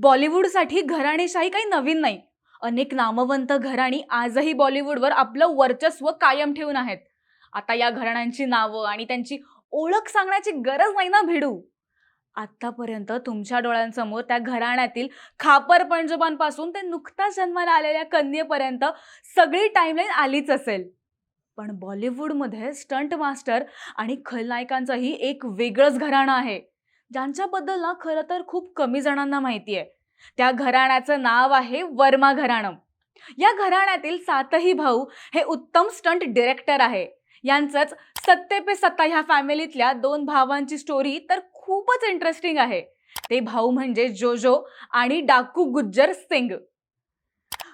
बॉलिवूडसाठी घराणेशाही काही नवीन नाही. अनेक नामवंत घराणी आजही बॉलिवूडवर आपलं वर्चस्व कायम ठेवून आहेत. आता या घराण्यांची नावं आणि त्यांची ओळख सांगण्याची गरज नाही ना भिडू? आत्तापर्यंत तुमच्या डोळ्यांसमोर त्या घराण्यातील खापर पंजोबांपासून ते नुकताच जन्माला आलेल्या कन्येपर्यंत सगळी टाईमलाईन आलीच असेल. पण बॉलिवूडमध्ये स्टंट मास्टर आणि खलनायकांचंही एक वेगळंच घराणं आहे. ज्यांच्याबद्दल ना खरं तर खूप कमी जणांना माहिती आहे. त्या घराण्याचं नाव आहे वर्मा घराणं या घराण्यातील सातही भाऊ हे उत्तम स्टंट डिरेक्टर आहे. यांचंच सत्ते पे सत्ता ह्या फॅमिलीतल्या दोन भावांची स्टोरी तर खूपच इंटरेस्टिंग आहे. ते भाऊ म्हणजे जोजो आणि डाकू गुज्जर सिंग.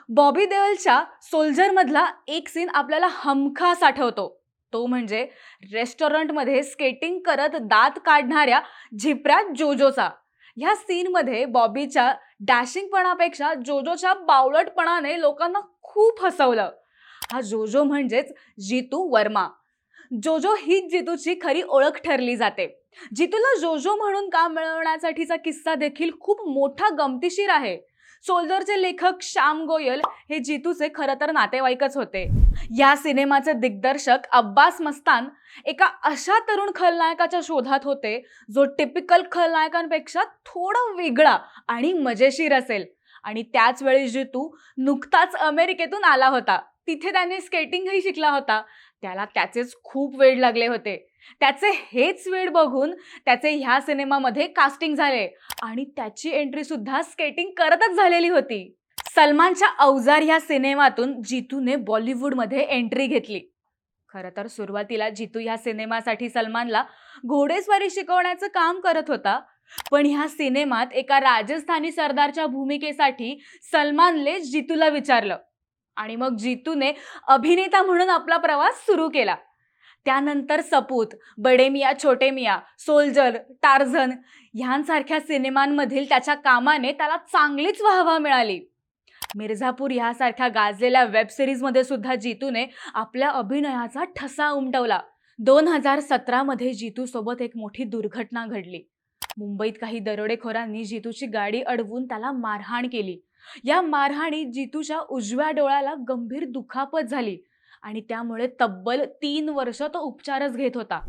बॉबी देवलच्या सोल्जरमधला एक सीन आपल्याला हमखास आठवतो. तो म्हणजे रेस्टॉरंटमध्ये स्केटिंग करत दात काढणाऱ्या झिपऱ्या जोजोचा. ह्या सीनमध्ये बॉबीच्या डॅशिंगपणापेक्षा जोजोच्या बावळटपणाने लोकांना खूप हसवलं. हा जोजो म्हणजेच जितू वर्मा. जोजो हीच जितूची खरी ओळख ठरली जाते. जितूला जोजो म्हणून काम मिळवण्यासाठीचा किस्सा देखील खूप मोठा गमतीशीर आहे. सोल्जरचे लेखक श्याम गोयल हे जितूचे खरं तर नातेवाईकच होते. या सिनेमाचे दिग्दर्शक अब्बास मस्तान एका अशा तरुण खलनायकाच्या शोधात होते जो टिपिकल खलनायकांपेक्षा थोडं वेगळा आणि मजेशीर असेल. आणि त्याच वेळी जितू नुकताच अमेरिकेतून आला होता. तिथे त्याने स्केटिंगही शिकला होता. त्याला त्याचेच खूप वेळ लागले होते. त्याचे हेच वेळ बघून त्याचे ह्या सिनेमामध्ये कास्टिंग झाले. आणि त्याची एंट्री सुद्धा स्केटिंग करतच झालेली होती. सलमानच्या अवजार ह्या सिनेमातून जितूने बॉलिवूडमध्ये एंट्री घेतली. खरं तर सुरुवातीला जितू ह्या सिनेमासाठी सलमानला घोडेस्वारी शिकवण्याचं काम करत होता. पण ह्या सिनेमात एका राजस्थानी सरदारच्या भूमिकेसाठी सलमानले जितूला विचारलं. आणि मग जितूने अभिनेता म्हणून आपला प्रवास सुरू केला. त्यानंतर सपूत बडे मिया छोटे मिया सोल्जर टार्झन ह्यांसारख्या सिनेमांमधील त्याच्या कामाने त्याला चांगलीच वाहवा मिळाली. मिर्झापूर ह्यासारख्या गाजलेल्या वेब सिरीजमध्ये सुद्धा जितूने आपल्या अभिनयाचा ठसा उमटवला. दोन हजार सतरामध्ये जितूसोबत एक मोठी दुर्घटना घडली. मुंबईत काही दरोडेखोरांनी जितूची गाडी अडवून त्याला मारहाण केली. या मारहाणीत जितूच्या उजव्या डोळ्याला गंभीर दुखापत झाली. आणि त्यामुळे तब्बल तीन वर्ष तो उपचारच घेत होता.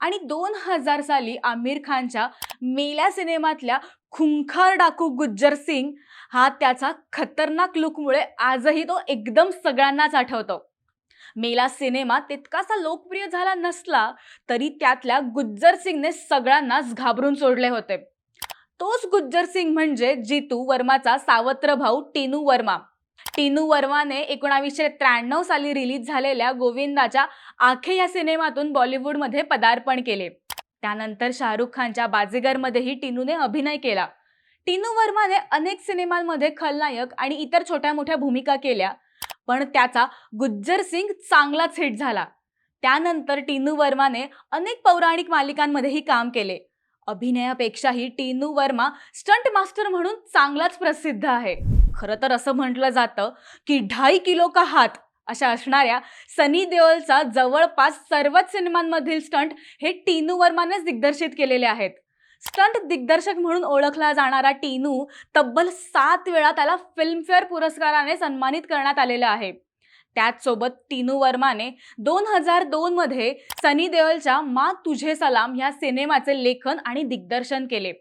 आणि दोन हजार साली आमिर खानच्या मेल्या सिनेमातल्या खुंखार डाकू गुज्जर सिंग हा त्याचा खतरनाक लुकमुळे आजही तो एकदम सगळ्यांनाच आठवतो. मेला सिनेमा तितकासा लोकप्रिय झाला नसला तरी त्यातल्या गुज्जर सिंगने सगळ्यांनाच घाबरून सोडले होते. तोच गुज्जर सिंग म्हणजे जितू वर्माचा सावत्र भाऊ टेनू वर्मा. टिनू वर्माने एकोणावीसशे त्र्याण्णव साली रिलीज झालेल्या गोविंदाच्या आखे या सिनेमातून बॉलिवूडमध्ये पदार्पण केले. त्यानंतर शाहरुख खानच्या बाजीगरमध्येही टिनूने अभिनय केला. टिनू वर्माने अनेक सिनेमांमध्ये खलनायक आणि इतर छोट्या मोठ्या भूमिका केल्या पण त्याचा गुज्जर सिंग चांगलाच हिट झाला. त्यानंतर टिनू वर्माने अनेक पौराणिक मालिकांमध्येही काम केले. अभिनयापेक्षाही टीनू वर्मा स्टंट मास्टर म्हणून चांगलाच प्रसिद्ध आहे. खरं तर असं म्हटलं जातं की ढाई किलो का हात अशा असणाऱ्या सनी देओलचा जवळपास सर्वच सिनेमांमधील स्टंट हे टीनू वर्मानेच दिग्दर्शित केलेले आहेत. स्टंट दिग्दर्शक म्हणून ओळखला जाणारा टीनू तब्बल सात वेळा त्याला फिल्मफेअर पुरस्काराने सन्मानित करण्यात आलेला आहे. त्याचसोबत टिनू वर्माने दोन हजार दोनमध्ये सनी देओलच्या मा तुझे सलाम ह्या सिनेमाचे लेखन आणि दिग्दर्शन केले.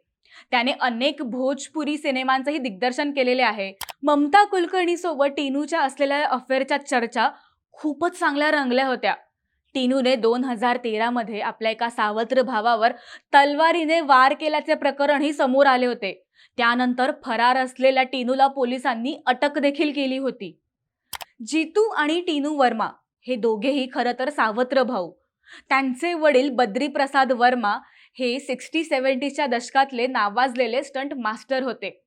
त्याने अनेक भोजपुरी सिनेमांचंही दिग्दर्शन केलेले आहे. ममता कुलकर्णीसोबत टिनूच्या असलेल्या अफेअरच्या चर्चा खूपच चांगल्या रंगल्या होत्या. टिनूने दोन हजार तेरामध्ये आपल्या एका सावत्र भावावर तलवारीने वार केल्याचे प्रकरणही समोर आले होते. त्यानंतर फरार असलेल्या टिनूला पोलिसांनी अटक देखील केली होती. जितू आणि टिनू वर्मा हे दोघेही खरं तर सावत्र भाऊ. त्यांचे वडील बद्रीप्रसाद वर्मा हे सिक्स्टी सेवन्टीच्या दशकातले नावाजलेले स्टंट मास्टर होते.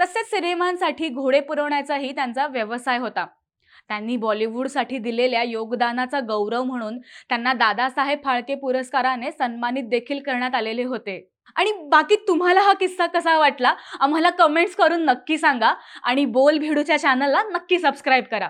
तसेच सिनेमांसाठी घोडे पुरवण्याचाही त्यांचा व्यवसाय होता. त्यांनी बॉलिवूडसाठी दिलेल्या योगदानाचा गौरव म्हणून त्यांना दादासाहेब फाळके पुरस्काराने सन्मानित देखील करण्यात आलेले होते. आणि बाकी तुम्हाला हा किस्सा कसा वाटला? आम्हाला कमेंट्स करून नक्की सांगा आणि बोल भिडूच्या चॅनलला नक्की सबस्क्राईब करा.